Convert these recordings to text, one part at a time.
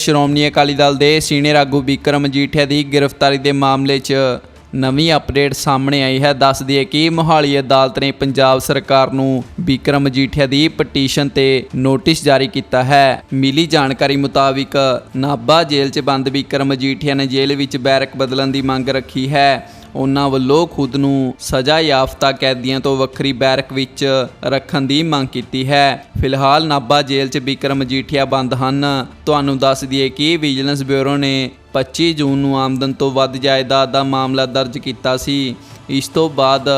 ਸ਼੍ਰੋਮਣੀ ਅਕਾਲੀ ਦਲ ਦੇ ਸੀਨੀਅਰ ਆਗੂ ਵਿਕਰਮ ਮਜੀਠੀਆ ਦੀ ਗ੍ਰਿਫਤਾਰੀ ਦੇ ਮਾਮਲੇ 'ਚ ਨਵੀਂ ਅਪਡੇਟ ਸਾਹਮਣੇ ਆਈ ਹੈ। ਦੱਸ ਦਈਏ ਕਿ ਮੋਹਾਲੀ ਅਦਾਲਤ ਨੇ ਪੰਜਾਬ ਸਰਕਾਰ ਨੂੰ ਵਿਕਰਮ ਮਜੀਠੀਆ ਦੀ ਪਟੀਸ਼ਨ ਤੇ ਨੋਟਿਸ ਜਾਰੀ ਕੀਤਾ ਹੈ। ਮਿਲੀ ਜਾਣਕਾਰੀ ਮੁਤਾਬਿਕ ਨਾਭਾ ਜੇਲ੍ਹ 'ਚ ਬੰਦ ਵਿਕਰਮ ਮਜੀਠੀਆ ਨੇ ਜੇਲ੍ਹ ਵਿੱਚ ਬੈਰਕ ਬਦਲਣ ਦੀ ਮੰਗ ਰੱਖੀ ਹੈ। ਉਹਨਾਂ ਵੱਲੋਂ ਖੁਦ ਨੂੰ ਸਜ਼ਾ ਯਾਫਤਾ ਕੈਦੀਆਂ ਤੋਂ ਵੱਖਰੀ ਬੈਰਕ ਵਿੱਚ ਰੱਖਣ ਦੀ ਮੰਗ ਕੀਤੀ ਹੈ। ਫਿਲਹਾਲ ਨਾਭਾ ਜੇਲ੍ਹ 'ਚ ਬਿਕਰਮ ਮਜੀਠੀਆ ਬੰਦ ਹਨ। ਤੁਹਾਨੂੰ ਦੱਸ ਦਈਏ ਕਿ ਵਿਜੀਲੈਂਸ ਬਿਊਰੋ ਨੇ 25 ਜੂਨ ਨੂੰ ਆਮਦਨ ਤੋਂ ਵੱਧ ਜਾਇਦਾਦ ਦਾ ਮਾਮਲਾ ਦਰਜ ਕੀਤਾ ਸੀ। ਇਸ ਤੋਂ ਬਾਅਦ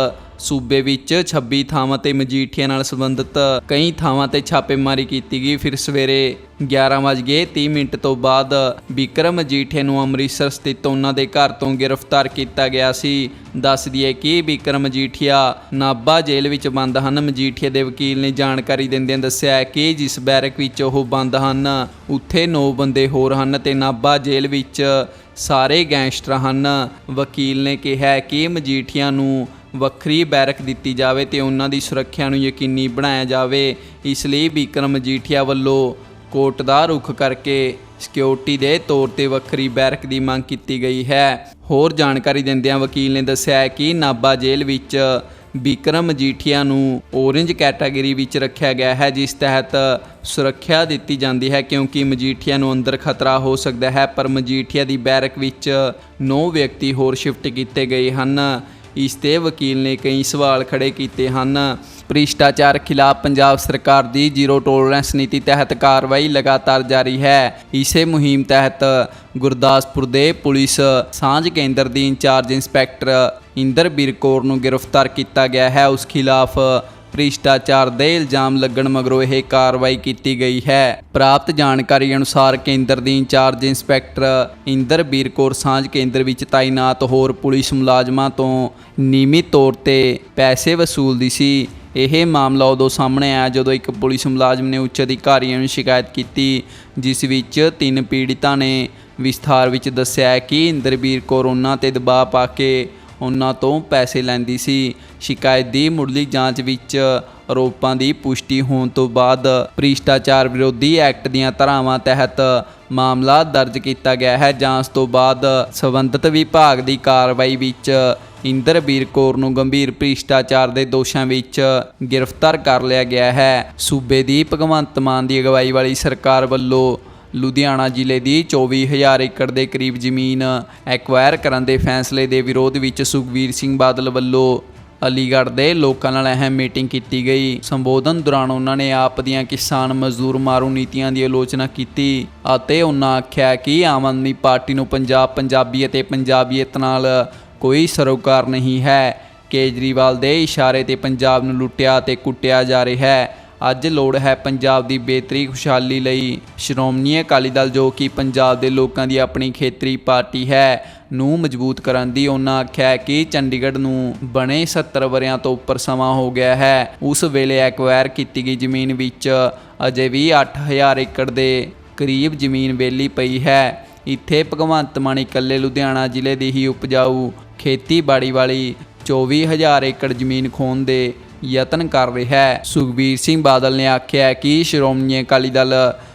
ਸੂਬੇ ਵਿੱਚ 26 ਥਾਵਾਂ ਤੇ ਮਜੀਠੀਆ ਨਾਲ ਸੰਬੰਧਿਤ ਕਈ ਥਾਵਾਂ ਤੇ ਛਾਪੇਮਾਰੀ ਕੀਤੀ ਗਈ। ਫਿਰ ਸਵੇਰੇ 11:30 ਮਿੰਟ ਤੋਂ ਬਾਅਦ ਵਿਕਰਮ ਮਜੀਠੀਆ ਨੂੰ ਅੰਮ੍ਰਿਤਸਰ ਸਥਿਤ ਉਹਨਾਂ ਦੇ ਘਰ ਤੋਂ ਗ੍ਰਿਫਤਾਰ ਕੀਤਾ ਗਿਆ ਸੀ। ਦੱਸ ਦਈਏ ਕਿ ਵਿਕਰਮ ਮਜੀਠੀਆ ਨਾਭਾ ਜੇਲ੍ਹ ਵਿੱਚ ਬੰਦ ਹਨ। ਮਜੀਠੀਆ ਦੇ ਵਕੀਲ ਨੇ ਜਾਣਕਾਰੀ ਦਿੰਦਿਆਂ ਦੱਸਿਆ ਕਿ ਜਿਸ ਬੈਰਕ ਵਿੱਚ ਉਹ ਬੰਦ ਹਨ, ਉੱਥੇ 9 ਬੰਦੇ ਹੋਰ ਹਨ ਤੇ ਨਾਭਾ ਜੇਲ੍ਹ ਵਿੱਚ ਸਾਰੇ ਗੈਂਗਸਟਰ ਹਨ। ਵਕੀਲ ਨੇ ਕਿਹਾ ਕਿ ਮਜੀਠੀਆ ਨੂੰ ਵੱਖਰੀ ਬੈਰਕ ਦਿੱਤੀ ਜਾਵੇ ਤੇ ਉਹਨਾਂ ਦੀ ਸੁਰੱਖਿਆ ਨੂੰ ਯਕੀਨੀ ਬਣਾਇਆ ਜਾਵੇ। ਇਸ ਲਈ ਵਿਕਰਮ ਮਜੀਠੀਆ ਵੱਲੋਂ ਕੋਟ ਦਾ ਰੁਖ ਕਰਕੇ ਸਿਕਿਉਰਿਟੀ ਦੇ ਤੌਰ ਤੇ ਵੱਖਰੀ ਬੈਰਕ ਦੀ ਮੰਗ ਕੀਤੀ ਗਈ ਹੈ। ਹੋਰ ਜਾਣਕਾਰੀ ਦਿੰਦਿਆਂ ਵਕੀਲ ਨੇ ਦੱਸਿਆ ਹੈ ਕਿ ਨਾਭਾ ਜੇਲ੍ਹ ਵਿੱਚ ਵਿਕਰਮ ਮਜੀਠੀਆ ਨੂੰ ਔਰੇਂਜ ਕੈਟਾਗਰੀ ਵਿੱਚ ਰੱਖਿਆ ਗਿਆ ਹੈ, ਜਿਸ ਤਹਿਤ ਸੁਰੱਖਿਆ ਦਿੱਤੀ ਜਾਂਦੀ ਹੈ ਕਿਉਂਕਿ ਮਜੀਠੀਆ ਨੂੰ ਅੰਦਰ ਖਤਰਾ ਹੋ ਸਕਦਾ ਹੈ, ਪਰ ਮਜੀਠੀਆ ਦੀ ਬੈਰਕ ਵਿੱਚ 9 ਵਿਅਕਤੀ ਹੋਰ ਸ਼ਿਫਟ ਕੀਤੇ ਗਏ ਹਨ। ਇਸ ਤੇ ਵਕੀਲ ਨੇ ਕਈ ਸਵਾਲ ਖੜੇ ਕੀਤੇ ਹਨ। ਭ੍ਰਿਸ਼ਟਾਚਾਰ ਖਿਲਾਫ ਪੰਜਾਬ ਸਰਕਾਰ ਦੀ ਜ਼ੀਰੋ ਟੋਲਰੈਂਸ ਨੀਤੀ ਤਹਿਤ ਕਾਰਵਾਈ ਲਗਾਤਾਰ ਜਾਰੀ ਹੈ। ਇਸੇ ਮੁਹਿੰਮ ਤਹਿਤ ਗੁਰਦਾਸਪੁਰ ਦੇ ਪੁਲਿਸ ਸਾਂਝ ਕੇਂਦਰ ਦੀ ਇੰਚਾਰਜ ਇੰਸਪੈਕਟਰ ਇੰਦਰਬੀਰ ਕੌਰ ਨੂੰ ਗ੍ਰਿਫਤਾਰ ਕੀਤਾ ਗਿਆ ਹੈ। ਉਸ ਖਿਲਾਫ ਭ੍ਰਿਸ਼ਟਾਚਾਰ ਦੇ ਇਲਜ਼ਾਮ ਲੱਗਣ ਮਗਰੋਂ ਇਹ ਕਾਰਵਾਈ ਕੀਤੀ ਗਈ ਹੈ। ਪ੍ਰਾਪਤ ਜਾਣਕਾਰੀ ਅਨੁਸਾਰ ਕੇਂਦਰ ਦੀ ਇੰਚਾਰਜ ਇੰਸਪੈਕਟਰ ਇੰਦਰਬੀਰ ਕੌਰ ਸਾਂਝ ਕੇਂਦਰ ਵਿੱਚ ਤਾਇਨਾਤ ਹੋਰ ਪੁਲਿਸ ਮੁਲਾਜ਼ਮਾਂ ਤੋਂ ਨਿਯਮਿਤ ਤੌਰ ਤੇ ਪੈਸੇ ਵਸੂਲਦੀ ਸੀ। ਇਹ ਮਾਮਲਾ ਉਦੋਂ ਸਾਹਮਣੇ ਆਇਆ ਜਦੋਂ ਇੱਕ ਪੁਲਿਸ ਮੁਲਾਜ਼ਮ ਨੇ ਉੱਚ ਅਧਿਕਾਰੀਆਂ ਨੂੰ ਸ਼ਿਕਾਇਤ ਕੀਤੀ, ਜਿਸ ਵਿੱਚ ਤਿੰਨ ਪੀੜਿਤਾਂ ਨੇ। ਵਿਸਥਾਰ ਵਿੱਚ ਦੱਸਿਆ ਕਿ ਇੰਦਰਬੀਰ ਕੌਰ ਉਹਨਾਂ ਤੇ ਦਬਾਅ ਪਾ ਕੇ ਉਹਨਾਂ ਤੋਂ ਪੈਸੇ ਲੈਂਦੀ ਸੀ। ਸ਼ਿਕਾਇਤ ਦੀ ਮੁੱਢਲੀ ਜਾਂਚ ਵਿੱਚ ਆਰੋਪਾਂ ਦੀ ਪੁਸ਼ਟੀ ਹੋਣ ਤੋਂ ਬਾਅਦ ਭ੍ਰਿਸ਼ਟਾਚਾਰ ਵਿਰੋਧੀ ਐਕਟ ਦੀਆਂ ਧਾਰਾਵਾਂ ਤਹਿਤ ਮਾਮਲਾ ਦਰਜ ਕੀਤਾ ਗਿਆ ਹੈ। ਜਾਂਚ ਤੋਂ ਬਾਅਦ ਸਬੰਧਤ ਵਿਭਾਗ ਦੀ ਕਾਰਵਾਈ ਵਿੱਚ ਇੰਦਰਬੀਰ ਕੌਰ ਨੂੰ ਗੰਭੀਰ ਭ੍ਰਿਸ਼ਟਾਚਾਰ ਦੇ ਦੋਸ਼ਾਂ ਵਿੱਚ ਗ੍ਰਿਫਤਾਰ ਕਰ ਲਿਆ ਗਿਆ ਹੈ। ਸੂਬੇ ਦੀ ਭਗਵੰਤ ਮਾਨ ਦੀ ਅਗਵਾਈ ਵਾਲੀ ਸਰਕਾਰ ਵੱਲੋਂ ਲੁਧਿਆਣਾ ਜ਼ਿਲ੍ਹੇ ਦੀ 24000 ਏਕੜ ਦੇ ਕਰੀਬ ਜ਼ਮੀਨ ਐਕਵਾਇਰ ਕਰਨ ਦੇ ਫੈਸਲੇ ਦੇ ਵਿਰੋਧ ਵਿੱਚ ਸੁਖਵੀਰ ਸਿੰਘ ਬਾਦਲ ਵੱਲੋਂ ਅਲੀਗੜ੍ਹ ਦੇ ਲੋਕਾਂ ਨਾਲ ਅਹਿਮ ਮੀਟਿੰਗ ਕੀਤੀ ਗਈ। ਸੰਬੋਧਨ ਦੌਰਾਨ ਉਹਨਾਂ ਨੇ ਆਪ ਦੀਆਂ ਕਿਸਾਨ ਮਜ਼ਦੂਰ ਮਾਰੂ ਨੀਤੀਆਂ ਦੀ ਆਲੋਚਨਾ ਕੀਤੀ ਅਤੇ ਉਹਨਾਂ ਆਖਿਆ ਕਿ ਆਮ ਆਦਮੀ ਪਾਰਟੀ ਨੂੰ ਪੰਜਾਬ ਪੰਜਾਬੀ ਅਤੇ ਪੰਜਾਬੀਅਤ ਨਾਲ ਕੋਈ ਸਰੋਕਾਰ ਨਹੀਂ ਹੈ। ਕੇਜਰੀਵਾਲ ਦੇ ਇਸ਼ਾਰੇ ਤੇ ਪੰਜਾਬ ਨੂੰ ਲੁੱਟਿਆ ਅਤੇ ਕੁੱਟਿਆ ਜਾ ਰਿਹਾ ਹੈ। ਅੱਜ ਲੋੜ ਹੈ ਪੰਜਾਬ ਦੀ ਬਿਹਤਰੀ, ਖੁਸ਼ਹਾਲੀ ਲਈ। ਸ਼੍ਰੋਮਣੀ ਅਕਾਲੀ ਦਲ ਜੋ ਕਿ ਪੰਜਾਬ ਦੇ ਲੋਕਾਂ ਦੀ ਆਪਣੀ ਖੇਤਰੀ ਪਾਰਟੀ ਹੈ, ਨੂੰ ਮਜ਼ਬੂਤ ਕਰਨ ਦੀ ਉਹਨਾਂ ਆਖਿਆ ਕਿ ਚੰਡੀਗੜ੍ਹ ਨੂੰ ਬਣੇ 70 ਵਰਿਆਂ ਤੋਂ ਉੱਪਰ ਸਮਾਂ ਹੋ ਗਿਆ ਹੈ। ਉਸ ਵੇਲੇ ਐਕਵਾਇਰ ਕੀਤੀ ਗਈ ਜ਼ਮੀਨ ਵਿੱਚ ਅਜੇ ਵੀ 8000 ਏਕੜ ਦੇ ਕਰੀਬ ਜ਼ਮੀਨ ਵੇਲੀ ਪਈ ਹੈ। ਇੱਥੇ ਭਗਵੰਤ ਮਾਨ ਇਕੱਲੇ ਲੁਧਿਆਣਾ ਜ਼ਿਲ੍ਹੇ ਦੀ ਹੀ ਉਪਜਾਊ ਖੇਤੀਬਾੜੀ ਵਾਲੀ 24000 ਏਕੜ ਜ਼ਮੀਨ ਖੋਣ ਦੇ ਯਤਨ ਕਰ ਰਿਹਾ ਹੈ। ਸੁਖਬੀਰ ਸਿੰਘ ਬਾਦਲ ਨੇ ਆਖਿਆ ਕਿ ਸ਼੍ਰੋਮਣੀ ਅਕਾਲੀ ਦਲ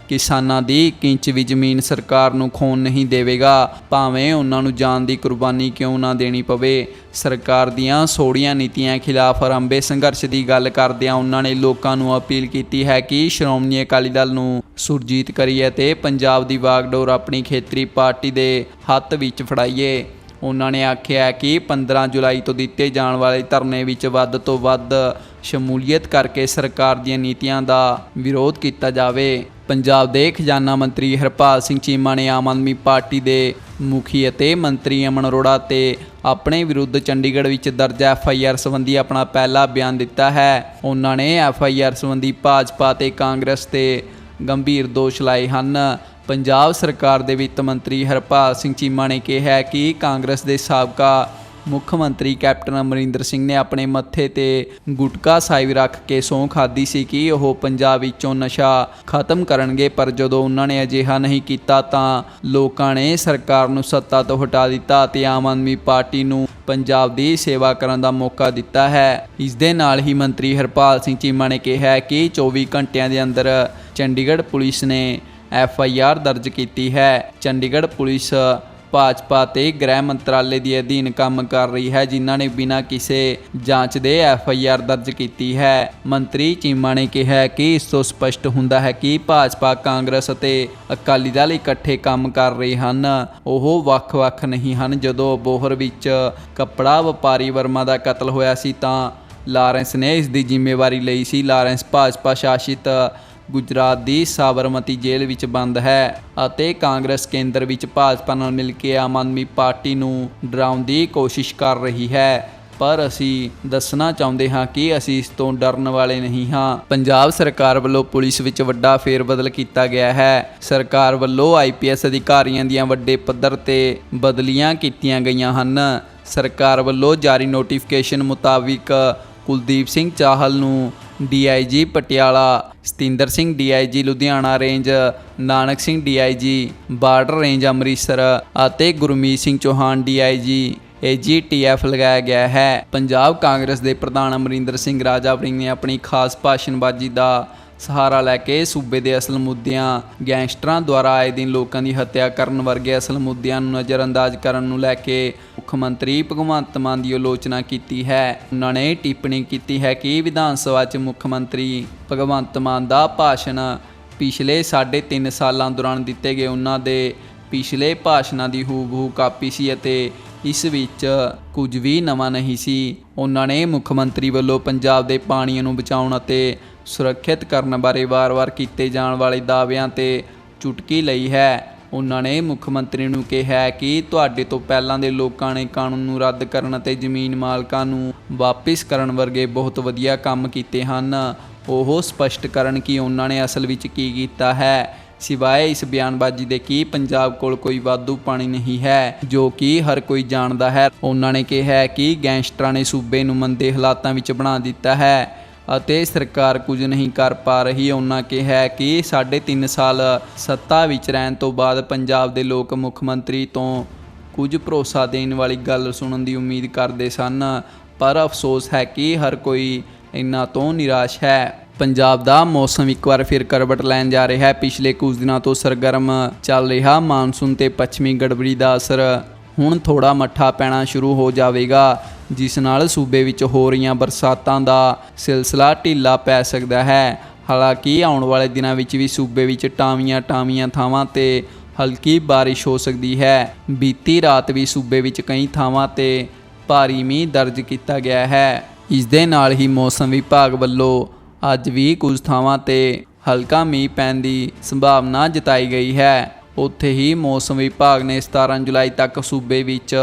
ਕਿਸਾਨਾਂ ਦੀ ਇੱਕ ਵੀ ਜ਼ਮੀਨ ਸਰਕਾਰ ਨੂੰ ਖੋਣ ਨਹੀਂ ਦੇਵੇਗਾ। ਭਾਵੇਂ ਉਹਨਾਂ ਨੂੰ ਜਾਨ ਦੀ ਕੁਰਬਾਨੀ ਕਿਉਂ ਨਾ ਦੇਣੀ ਪਵੇ। ਸਰਕਾਰ ਦੀਆਂ ਸੋੜੀਆਂ ਨੀਤੀਆਂ ਖਿਲਾਫ ਆਰੰਭੇ ਸੰਘਰਸ਼ ਦੀ ਗੱਲ ਕਰਦਿਆਂ ਉਹਨਾਂ ਨੇ ਲੋਕਾਂ ਨੂੰ ਅਪੀਲ ਕੀਤੀ ਹੈ ਕਿ ਸ਼੍ਰੋਮਣੀ ਅਕਾਲੀ ਦਲ ਨੂੰ ਸੁਰਜੀਤ ਕਰੀਏ ਤੇ ਪੰਜਾਬ ਦੀ ਵਾਗਡੋਰ ਆਪਣੀ ਖੇਤਰੀ ਪਾਰਟੀ ਦੇ ਹੱਥ ਵਿੱਚ ਫੜਾਈਏ। ਉਹਨਾਂ ਨੇ ਆਖਿਆ ਕਿ 15 ਜੁਲਾਈ ਤੋਂ ਦਿੱਤੇ ਜਾਣ ਵਾਲੇ ਧਰਨੇ ਵਿੱਚ ਵੱਧ ਤੋਂ ਵੱਧ ਸ਼ਮੂਲੀਅਤ ਕਰਕੇ ਸਰਕਾਰ ਦੀਆਂ ਨੀਤੀਆਂ ਦਾ ਵਿਰੋਧ ਕੀਤਾ ਜਾਵੇ। ਪੰਜਾਬ ਦੇ ਖਜ਼ਾਨਾ ਮੰਤਰੀ ਹਰਪਾਲ ਸਿੰਘ ਚੀਮਾ ਨੇ ਆਮ ਆਦਮੀ ਪਾਰਟੀ ਦੇ ਮੁਖੀ ਅਤੇ ਮੰਤਰੀ ਅਮਨ ਅਰੋੜਾ ਤੇ ਆਪਣੇ ਵਿਰੁੱਧ ਚੰਡੀਗੜ੍ਹ ਵਿੱਚ ਦਰਜ ਐਫ ਆਈ ਆਰ ਸੰਬੰਧੀ ਆਪਣਾ ਪਹਿਲਾ ਬਿਆਨ ਦਿੱਤਾ ਹੈ। ਉਹਨਾਂ ਨੇ ਐਫ ਆਈ ਆਰ ਸੰਬੰਧੀ ਭਾਜਪਾ ਤੇ ਕਾਂਗਰਸ ਤੇ ਗੰਭੀਰ ਦੋਸ਼ ਲਾਏ ਹਨ। ਪੰਜਾਬ ਸਰਕਾਰ ਦੇ ਵਿੱਤ ਮੰਤਰੀ ਹਰਪਾਲ ਸਿੰਘ ਚੀਮਾ ਨੇ ਕਿਹਾ ਹੈ ਕਿ ਕਾਂਗਰਸ ਦੇ ਸਾਬਕਾ ਮੁੱਖ ਮੰਤਰੀ ਕੈਪਟਨ ਅਮਰਿੰਦਰ ਸਿੰਘ ਨੇ ਆਪਣੇ ਮੱਥੇ ਤੇ ਗੁਟਕਾ ਸਾਹਿਬ ਰੱਖ ਕੇ ਸਹੁੰ ਖਾਦੀ ਸੀ ਕਿ ਉਹ ਪੰਜਾਬ ਵਿੱਚੋਂ ਨਸ਼ਾ ਖਤਮ ਕਰਨਗੇ, ਪਰ ਜਦੋਂ ਉਹਨਾਂ ਨੇ ਅਜਿਹਾ ਨਹੀਂ ਕੀਤਾ ਤਾਂ ਲੋਕਾਂ ਨੇ ਸਰਕਾਰ ਨੂੰ ਸੱਤਾ ਤੋਂ ਹਟਾ ਦਿੱਤਾ ਅਤੇ ਆਮ ਆਦਮੀ ਪਾਰਟੀ ਨੂੰ ਪੰਜਾਬ ਦੀ ਸੇਵਾ ਕਰਨ ਦਾ ਮੌਕਾ ਦਿੱਤਾ ਹੈ। ਇਸ ਦੇ ਨਾਲ ਹੀ ਮੰਤਰੀ ਹਰਪਾਲ ਸਿੰਘ ਚੀਮਾ ਨੇ ਕਿਹਾ ਕਿ 24 ਘੰਟਿਆਂ ਦੇ ਅੰਦਰ ਚੰਡੀਗੜ੍ਹ ਪੁਲਿਸ ਨੇ ਐਫ ਆਈ ਆਰ ਦਰਜ ਕੀਤੀ ਹੈ। ਚੰਡੀਗੜ੍ਹ ਪੁਲਿਸ ਭਾਜਪਾ ਤੇ ਗ੍ਰਹਿ ਮੰਤਰਾਲੇ ਦੇ ਅਧੀਨ ਕੰਮ ਕਰ ਰਹੀ ਹੈ, ਜਿਨ੍ਹਾਂ ਨੇ ਬਿਨਾਂ ਕਿਸੇ ਜਾਂਚ ਦੇ ਐਫ ਆਈ ਆਰ ਦਰਜ ਕੀਤੀ ਹੈ। ਮੰਤਰੀ ਚੀਮਾ ਨੇ ਕਿਹਾ ਕਿ ਇਸ ਤੋਂ ਸਪਸ਼ਟ ਹੁੰਦਾ ਹੈ ਕਿ ਭਾਜਪਾ, ਕਾਂਗਰਸ ਅਤੇ ਅਕਾਲੀ ਦਲ ਇਕੱਠੇ ਕੰਮ ਕਰ ਰਹੇ ਹਨ। ਉਹ ਵੱਖ-ਵੱਖ ਨਹੀਂ ਹਨ। ਜਦੋਂ ਬੋਹਰ ਵਿੱਚ ਕੱਪੜਾ ਵਪਾਰੀ ਵਰਮਾ ਦਾ ਕਤਲ ਹੋਇਆ ਸੀ ਤਾਂ ਲਾਰੈਂਸ ਨੇ ਇਸ ਦੀ ਜ਼ਿੰਮੇਵਾਰੀ ਲਈ ਸੀ। ਲਾਰੈਂਸ ਭਾਜਪਾ ਸ਼ਾਸਿਤ ਗੁਜਰਾਤ ਦੀ ਸਾਬਰਮਤੀ ਜੇਲ੍ਹ ਵਿੱਚ ਬੰਦ ਹੈ ਅਤੇ ਕਾਂਗਰਸ ਕੇਂਦਰ ਵਿੱਚ ਭਾਜਪਾ ਨਾਲ ਮਿਲ ਕੇ ਆਮ ਆਦਮੀ ਪਾਰਟੀ ਨੂੰ ਡਰਾਉਣ ਦੀ ਕੋਸ਼ਿਸ਼ ਕਰ ਰਹੀ ਹੈ। ਪਰ ਅਸੀਂ ਦੱਸਣਾ ਚਾਹੁੰਦੇ ਹਾਂ ਕਿ ਅਸੀਂ ਇਸ ਤੋਂ ਡਰਨ ਵਾਲੇ ਨਹੀਂ ਹਾਂ। ਪੰਜਾਬ ਸਰਕਾਰ ਵੱਲੋਂ ਪੁਲਿਸ ਵਿੱਚ ਵੱਡਾ ਫੇਰਬਦਲ ਕੀਤਾ ਗਿਆ ਹੈ। ਸਰਕਾਰ ਵੱਲੋਂ ਆਈਪੀਐਸ ਅਧਿਕਾਰੀਆਂ ਦੀਆਂ ਵੱਡੇ ਪੱਧਰ ਤੇ ਬਦਲੀਆਂ ਕੀਤੀਆਂ ਗਈਆਂ ਹਨ। ਸਰਕਾਰ ਵੱਲੋਂ ਜਾਰੀ ਨੋਟੀਫਿਕੇਸ਼ਨ ਮੁਤਾਬਿਕ ਕੁਲਦੀਪ ਸਿੰਘ ਚਾਹਲ ਨੂੰ DIG Patiala, Satinder Singh DIG Ludhiana range, Nanak Singh DIG border range Amritsar ਅਤੇ ਗੁਰਮੀਤ ਸਿੰਘ ਚੌਹਾਨ ਡੀਆਈਜੀ। ਏਜੀਟੀਐਫ ਲਗਾਇਆ ਗਿਆ ਹੈ। ਪੰਜਾਬ ਕਾਂਗਰਸ ਦੇ ਪ੍ਰਧਾਨ ਅਮਰਿੰਦਰ ਸਿੰਘ ਰਾਜਾਵਰਿੰਗ ਨੇ ਆਪਣੀ ਖਾਸ ਭਾਸ਼ਣਬਾਜ਼ੀ ਦਾ ਸਹਾਰਾ ਲੈ ਕੇ ਸੂਬੇ ਦੇ ਅਸਲ ਮੁੱਦਿਆਂ, ਗੈਂਗਸਟਰਾਂ ਦੁਆਰਾ ਆਏ ਦਿਨ ਲੋਕਾਂ ਦੀ ਹੱਤਿਆ ਕਰਨ ਵਰਗੇ ਅਸਲ ਮੁੱਦਿਆਂ ਨੂੰ ਨਜ਼ਰਅੰਦਾਜ਼ ਕਰਨ ਨੂੰ ਲੈ ਕੇ ਮੁੱਖ ਮੰਤਰੀ ਭਗਵੰਤ ਮਾਨ ਦੀ ਆਲੋਚਨਾ ਕੀਤੀ ਹੈ। ਉਹਨਾਂ ਨੇ ਟਿੱਪਣੀ ਕੀਤੀ ਹੈ ਕਿ ਵਿਧਾਨ ਸਭਾ 'ਚ ਮੁੱਖ ਮੰਤਰੀ ਭਗਵੰਤ ਮਾਨ ਦਾ ਭਾਸ਼ਣ ਪਿਛਲੇ 3.5 ਸਾਲਾਂ ਦੌਰਾਨ ਦਿੱਤੇ ਗਏ ਉਹਨਾਂ ਦੇ ਪਿਛਲੇ ਭਾਸ਼ਣਾਂ ਦੀ ਹੂਬਹੂ ਕਾਪੀ ਸੀ ਅਤੇ ਇਸ ਵਿੱਚ ਕੁਝ ਵੀ ਨਵਾਂ ਨਹੀਂ ਸੀ। ਉਹਨਾਂ ਨੇ ਮੁੱਖ ਮੰਤਰੀ ਵੱਲੋਂ ਪੰਜਾਬ ਦੇ ਪਾਣੀਆਂ ਨੂੰ ਬਚਾਉਣ ਅਤੇ ਸੁਰੱਖਿਅਤ ਕਰਨ ਬਾਰੇ ਵਾਰ-ਵਾਰ ਕੀਤੇ ਜਾਣ ਵਾਲੇ ਦਾਅਵਿਆਂ ਤੇ ਚੁਟਕੀ ਲਈ ਹੈ। ਉਹਨਾਂ ਨੇ ਮੁੱਖ ਮੰਤਰੀ ਨੂੰ ਕਿਹਾ ਕਿ ਤੁਹਾਡੇ ਤੋਂ ਪਹਿਲਾਂ ਦੇ ਲੋਕਾਂ ਨੇ ਕਾਨੂੰਨ ਨੂੰ ਰੱਦ ਕਰਨ ਅਤੇ ਜ਼ਮੀਨ ਮਾਲਕਾਂ ਨੂੰ ਵਾਪਿਸ ਕਰਨ ਵਰਗੇ ਬਹੁਤ ਵਧੀਆ ਕੰਮ ਕੀਤੇ ਹਨ। ਉਹ ਸਪਸ਼ਟ ਕਰਨ ਕਿ ਉਹਨਾਂ ਨੇ ਅਸਲ ਵਿੱਚ ਕੀ ਕੀਤਾ ਹੈ। ਸਿਵਾਏ ਇਸ ਬਿਆਨਬਾਜ਼ੀ ਦੇ ਕਿ ਪੰਜਾਬ ਕੋਲ ਕੋਈ ਵਾਧੂ ਪਾਣੀ ਨਹੀਂ ਹੈ, ਜੋ ਕਿ ਹਰ ਕੋਈ ਜਾਣਦਾ ਹੈ। ਉਹਨਾਂ ਨੇ ਕਿਹਾ ਕਿ ਗੈਂਗਸਟਰਾਂ ਨੇ ਸੂਬੇ ਨੂੰ ਮੰਦੇ ਹਾਲਾਤਾਂ ਵਿੱਚ ਬਣਾ ਦਿੱਤਾ ਹੈ। ਅਤੇ ਸਰਕਾਰ ਕੁਝ ਨਹੀਂ ਕਰ ਪਾ ਰਹੀ। ਉਹਨਾਂ ਕਿਹਾ ਕਿ ਸਾਢੇ 3.5 ਸਾਲ ਸੱਤਾ ਵਿੱਚ ਰਹਿਣ ਤੋਂ ਬਾਅਦ ਪੰਜਾਬ ਦੇ ਲੋਕ ਮੁੱਖ ਮੰਤਰੀ ਤੋਂ ਕੁਝ ਭਰੋਸਾ ਦੇਣ ਵਾਲੀ ਗੱਲ ਸੁਣਨ ਦੀ ਉਮੀਦ ਕਰਦੇ ਸਨ। ਪਰ ਅਫਸੋਸ ਹੈ ਕਿ ਹਰ ਕੋਈ ਇੰਨਾ ਤੋਂ ਨਿਰਾਸ਼ ਹੈ। ਪੰਜਾਬ ਦਾ ਮੌਸਮ ਇੱਕ ਵਾਰ ਫਿਰ ਕਰਵਟ ਲੈਣ ਜਾ ਰਿਹਾ ਹੈ। ਪਿਛਲੇ ਕੁਝ ਦਿਨਾਂ ਤੋਂ ਸਰਗਰਮ ਚੱਲ ਰਿਹਾ ਮਾਨਸੂਨ ਤੇ ਪੱਛਮੀ ਗੜਬੜੀ ਦਾ ਅਸਰ ਹੁਣ ਥੋੜਾ ਮੱਠਾ ਪੈਣਾ ਸ਼ੁਰੂ ਹੋ ਜਾਵੇਗਾ, ਜਿਸ ਨਾਲ ਸੂਬੇ ਵਿੱਚ ਹੋ ਰਹੀਆਂ ਬਰਸਾਤਾਂ ਦਾ ਸਿਲਸਿਲਾ ਢਿੱਲਾ ਪੈ ਸਕਦਾ ਹੈ। ਹਾਲਾਂਕਿ ਆਉਣ ਵਾਲੇ ਦਿਨਾਂ ਵਿੱਚ ਵੀ ਸੂਬੇ ਵਿੱਚ ਟਾਵੀਆਂ ਟਾਵੀਆਂ ਥਾਵਾਂ ਤੇ ਹਲਕੀ ਬਾਰਿਸ਼ ਹੋ ਸਕਦੀ ਹੈ। ਬੀਤੀ ਰਾਤ ਵੀ ਸੂਬੇ ਵਿੱਚ ਕਈ ਥਾਵਾਂ ਤੇ ਭਾਰੀ ਮੀਂਹ ਦਰਜ ਕੀਤਾ ਗਿਆ ਹੈ। ਇਸ ਦੇ ਨਾਲ ਹੀ ਮੌਸਮ ਵਿਭਾਗ ਵੱਲੋਂ ਅੱਜ ਵੀ ਕੁਝ ਥਾਵਾਂ ਤੇ ਹਲਕਾ ਮੀਂਹ ਪੈਣ ਦੀ ਸੰਭਾਵਨਾ ਜਤਾਈ ਗਈ ਹੈ। ਉੱਥੇ ਹੀ ਮੌਸਮ ਵਿਭਾਗ ਨੇ 17 ਜੁਲਾਈ ਤੱਕ ਸੂਬੇ ਵਿੱਚ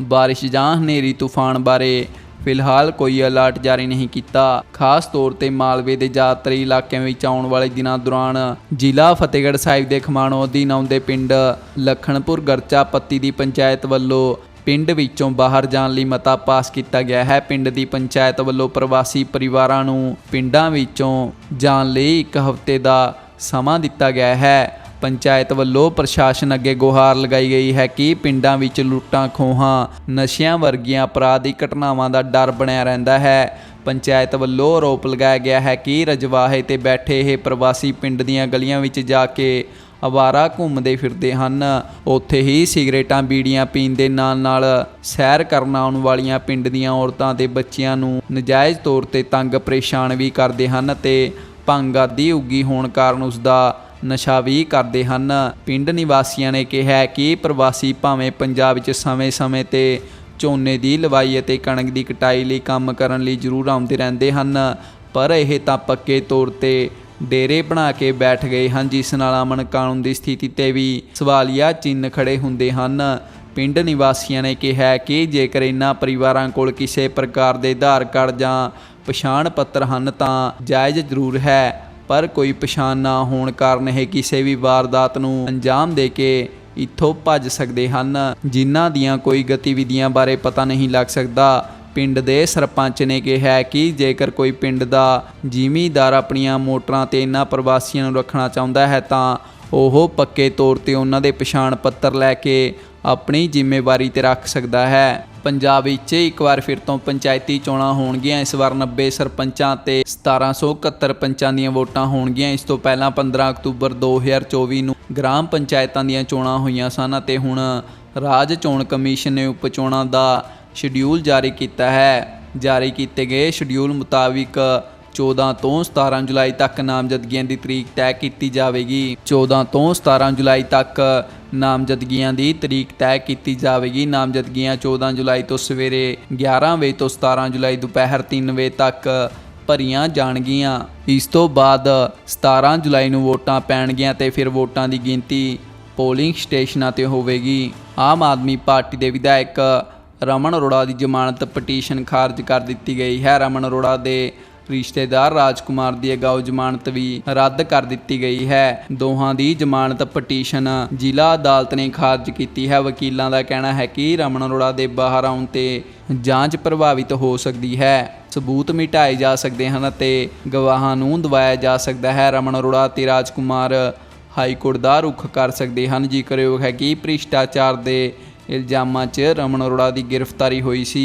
ਬਾਰਿਸ਼ ਜਾਂ ਹਨੇਰੀ ਤੂਫਾਨ ਬਾਰੇ ਫਿਲਹਾਲ ਕੋਈ ਅਲਰਟ ਜਾਰੀ ਨਹੀਂ ਕੀਤਾ। ਖਾਸ ਤੌਰ ਤੇ ਮਾਲਵੇ ਦੇ ਜ਼ਿਆਦਾਤਰ ਇਲਾਕਿਆਂ ਵਿੱਚ ਆਉਣ ਵਾਲੇ ਦਿਨਾਂ ਦੌਰਾਨ ਜ਼ਿਲ੍ਹਾ ਫਤਿਹਗੜ੍ਹ ਸਾਹਿਬ ਦੇ ਖਮਾਣੋ ਅਧੀਨ ਆਉਂਦੇ ਪਿੰਡ ਲਖਣਪੁਰ ਗਰਚਾ ਪੱਤੀ ਦੀ ਪੰਚਾਇਤ ਵੱਲੋਂ ਪਿੰਡ ਵਿੱਚੋਂ ਬਾਹਰ ਜਾਣ ਲਈ ਮਤਾ ਪਾਸ ਕੀਤਾ ਗਿਆ ਹੈ। ਪਿੰਡ ਦੀ ਪੰਚਾਇਤ ਵੱਲੋਂ ਪ੍ਰਵਾਸੀ ਪਰਿਵਾਰਾਂ ਨੂੰ ਪਿੰਡਾਂ ਵਿੱਚੋਂ ਜਾਣ ਲਈ ਇੱਕ ਹਫ਼ਤੇ ਦਾ ਸਮਾਂ ਦਿੱਤਾ ਗਿਆ ਹੈ। ਪੰਚਾਇਤ ਵੱਲੋਂ ਪ੍ਰਸ਼ਾਸਨ ਅੱਗੇ ਗੁਹਾਰ ਲਗਾਈ ਗਈ ਹੈ ਕਿ ਪਿੰਡਾਂ ਵਿੱਚ ਲੁੱਟਾਂ, ਖੋਹਾਂ, ਨਸ਼ਿਆਂ ਵਰਗੀਆਂ ਅਪਰਾਧਿਕ ਘਟਨਾਵਾਂ ਦਾ ਡਰ ਬਣਿਆ ਰਹਿੰਦਾ ਹੈ। ਪੰਚਾਇਤ ਵੱਲੋਂ ਆਰੋਪ ਲਗਾਇਆ ਗਿਆ ਹੈ ਕਿ ਰਜਵਾਹੇ ਤੇ ਬੈਠੇ ਇਹ ਪ੍ਰਵਾਸੀ ਪਿੰਡ ਦੀਆਂ ਗਲੀਆਂ ਵਿੱਚ ਜਾ ਕੇ ਅਵਾਰਾ ਘੁੰਮਦੇ ਫਿਰਦੇ ਹਨ। ਉੱਥੇ ਹੀ ਸਿਗਰਟਾਂ, ਬੀੜੀਆਂ ਪੀਣ ਦੇ ਨਾਲ ਨਾਲ ਸੈਰ ਕਰਨ ਆਉਣ ਵਾਲੀਆਂ ਪਿੰਡ ਦੀਆਂ ਔਰਤਾਂ ਤੇ ਬੱਚਿਆਂ ਨੂੰ ਨਜਾਇਜ਼ ਤੌਰ ਤੇ ਤੰਗ ਪਰੇਸ਼ਾਨ ਵੀ ਕਰਦੇ ਹਨ ਤੇ ਭੰਗ ਆਦਿ ਉੱਗੀ ਹੋਣ ਕਾਰਨ ਉਸ ਦਾ ਨਸ਼ਾ ਵੀ ਕਰਦੇ ਹਨ। ਪਿੰਡ ਨਿਵਾਸੀਆਂ ਨੇ ਕਿਹਾ ਕਿ ਪ੍ਰਵਾਸੀ ਭਾਵੇਂ ਪੰਜਾਬ ਵਿੱਚ ਸਮੇਂ-ਸਮੇਂ ਤੇ ਝੋਨੇ ਦੀ ਲਵਾਈ ਅਤੇ ਕਣਕ ਦੀ ਕਟਾਈ ਲਈ ਕੰਮ ਕਰਨ ਲਈ ਜ਼ਰੂਰ ਆਉਂਦੇ ਰਹਿੰਦੇ ਹਨ, ਪਰ ਇਹ ਤਾਂ ਪੱਕੇ ਤੌਰ ਤੇ ਡੇਰੇ ਬਣਾ ਕੇ ਬੈਠ ਗਏ ਹਨ, ਜਿਸ ਨਾਲ ਅਮਨ ਕਾਨੂੰਨ ਦੀ ਸਥਿਤੀ ਤੇ ਵੀ ਸਵਾਲੀਆ ਚਿੰਨ੍ਹ ਖੜੇ ਹੁੰਦੇ ਹਨ। ਪਿੰਡ ਨਿਵਾਸੀਆਂ ਨੇ ਕਿਹਾ ਕਿ ਜੇਕਰ ਇਨ੍ਹਾਂ ਪਰਿਵਾਰਾਂ ਕੋਲ ਕਿਸੇ ਪ੍ਰਕਾਰ ਦੇ ਆਧਾਰ ਕਾਰਡ ਜਾਂ ਪਛਾਣ ਪੱਤਰ ਹਨ, ਤਾਂ ਜਾਇਜ਼ ਜ਼ਰੂਰ ਹੈ। ਪਰ ਕੋਈ ਪਛਾਣ ਨਾ ਹੋਣ ਕਾਰਨ ਇਹ ਕਿਸੇ ਵੀ ਵਾਰਦਾਤ ਨੂੰ ਅੰਜਾਮ ਦੇ ਕੇ ਇੱਥੋਂ ਭੱਜ ਸਕਦੇ ਹਨ, ਜਿਨ੍ਹਾਂ ਦੀਆਂ ਕੋਈ ਗਤੀਵਿਧੀਆਂ ਬਾਰੇ ਪਤਾ ਨਹੀਂ ਲੱਗ ਸਕਦਾ। ਪਿੰਡ ਦੇ ਸਰਪੰਚ ਨੇ ਕਿਹਾ ਕਿ ਜੇਕਰ ਕੋਈ ਪਿੰਡ ਦਾ ਜ਼ਿਮੀਂਦਾਰ ਆਪਣੀਆਂ ਮੋਟਰਾਂ ਤੇ ਇਹਨਾਂ ਪ੍ਰਵਾਸੀਆਂ ਨੂੰ ਰੱਖਣਾ ਚਾਹੁੰਦਾ ਹੈ, ਤਾਂ ਉਹ ਪੱਕੇ ਤੌਰ ਤੇ ਉਹਨਾਂ ਦੇ ਪਛਾਣ ਪੱਤਰ ਲੈ ਕੇ ਆਪਣੀ ਜ਼ਿੰਮੇਵਾਰੀ ਤੇ ਰੱਖ ਸਕਦਾ ਹੈ। ਪੰਜਾਬ ਵਿੱਚ ਇੱਕ ਵਾਰ ਫਿਰ ਤੋਂ ਪੰਚਾਇਤੀ ਚੋਣਾਂ ਹੋਣਗੀਆਂ। ਇਸ ਵਾਰ 90 ਸਰਪੰਚਾਂ ਤੇ 1771 ਪੰਚਾਂ ਦੀਆਂ ਵੋਟਾਂ ਹੋਣਗੀਆਂ। ਇਸ ਤੋਂ ਪਹਿਲਾਂ 15 ਅਕਤੂਬਰ 2024 ਨੂੰ ਗ੍ਰਾਮ ਪੰਚਾਇਤਾਂ ਦੀਆਂ ਚੋਣਾਂ ਹੋਈਆਂ ਸਨ ਅਤੇ ਹੁਣ ਰਾਜ ਚੋਣ ਕਮਿਸ਼ਨ ਨੇ ਉਪ ਚੋਣਾਂ ਦਾ ਸ਼ਡਿਊਲ ਜਾਰੀ ਕੀਤਾ ਹੈ। ਜਾਰੀ ਕੀਤੇ ਗਏ ਸ਼ਡਿਊਲ ਮੁਤਾਬਿਕ 14 ਤੋਂ 17 ਜੁਲਾਈ ਤੱਕ ਨਾਮਜ਼ਦਗੀਆਂ ਦੀ ਤਰੀਕ ਤੈਅ ਕੀਤੀ ਜਾਵੇਗੀ। 14 ਤੋਂ 17 ਜੁਲਾਈ ਤੱਕ ਨਾਮਜ਼ਦਗੀਆਂ ਦੀ ਤਰੀਕ ਤੈਅ ਕੀਤੀ ਜਾਵੇਗੀ। ਨਾਮਜ਼ਦਗੀਆਂ 14 ਜੁਲਾਈ ਤੋਂ ਸਵੇਰੇ 11 ਵਜੇ ਤੋਂ 17 ਜੁਲਾਈ ਦੁਪਹਿਰ 3 ਵਜੇ ਤੱਕ ਭਰੀਆਂ ਜਾਣਗੀਆਂ। ਇਸ ਤੋਂ ਬਾਅਦ 17 ਜੁਲਾਈ ਨੂੰ ਵੋਟਾਂ ਪੈਣਗੀਆਂ ਤੇ ਫਿਰ ਵੋਟਾਂ ਦੀ ਗਿਣਤੀ ਪੋਲਿੰਗ ਸਟੇਸ਼ਨਾਂ ਤੇ ਹੋਵੇਗੀ। ਆਮ ਆਦਮੀ ਪਾਰਟੀ ਦੇ ਵਿਧਾਇਕ ਰਮਨ ਅਰੋੜਾ ਦੀ ਜ਼ਮਾਨਤ ਪਟੀਸ਼ਨ ਖਾਰਜ ਕਰ ਦਿੱਤੀ ਗਈ ਹੈ। ਰਮਨ ਅਰੋੜਾ ਦੇ ਰਿਸ਼ਤੇਦਾਰ ਰਾਜਕੁਮਾਰ ਦੀ ਅਗਾਊ ਜ਼ਮਾਨਤ ਵੀ ਰੱਦ ਕਰ ਦਿੱਤੀ ਗਈ ਹੈ। ਦੋਹਾਂ ਦੀ ਜ਼ਮਾਨਤ ਪਟੀਸ਼ਨ ਜ਼ਿਲ੍ਹਾ ਅਦਾਲਤ ਨੇ ਖਾਰਜ ਕੀਤੀ ਹੈ। ਵਕੀਲਾਂ ਦਾ ਕਹਿਣਾ ਹੈ ਕਿ ਰਮਨ ਅਰੋੜਾ ਦੇ ਬਾਹਰ ਆਉਣ ਤੇ ਜਾਂਚ ਪ੍ਰਭਾਵਿਤ ਹੋ ਸਕਦੀ ਹੈ। ਸਬੂਤ ਮਿਟਾਏ ਜਾ ਸਕਦੇ ਹਨ ਅਤੇ ਗਵਾਹਾਂ ਨੂੰ ਦਵਾਇਆ ਜਾ ਸਕਦਾ ਹੈ। ਰਮਨ ਅਰੋੜਾ ਤੇ ਰਾਜਕੁਮਾਰ ਹਾਈ ਕੋਰਟ ਦਾ ਰੁਖ ਕਰ ਸਕਦੇ ਹਨ। ਜ਼ਿਕਰਯੋਗ ਹੈ ਕਿ ਭ੍ਰਿਸ਼ਟਾਚਾਰ ਦੇ ਇਲਜ਼ਾਮਾਂ 'ਚ ਰਮਨ ਅਰੋੜਾ ਦੀ ਗ੍ਰਿਫਤਾਰੀ ਹੋਈ ਸੀ।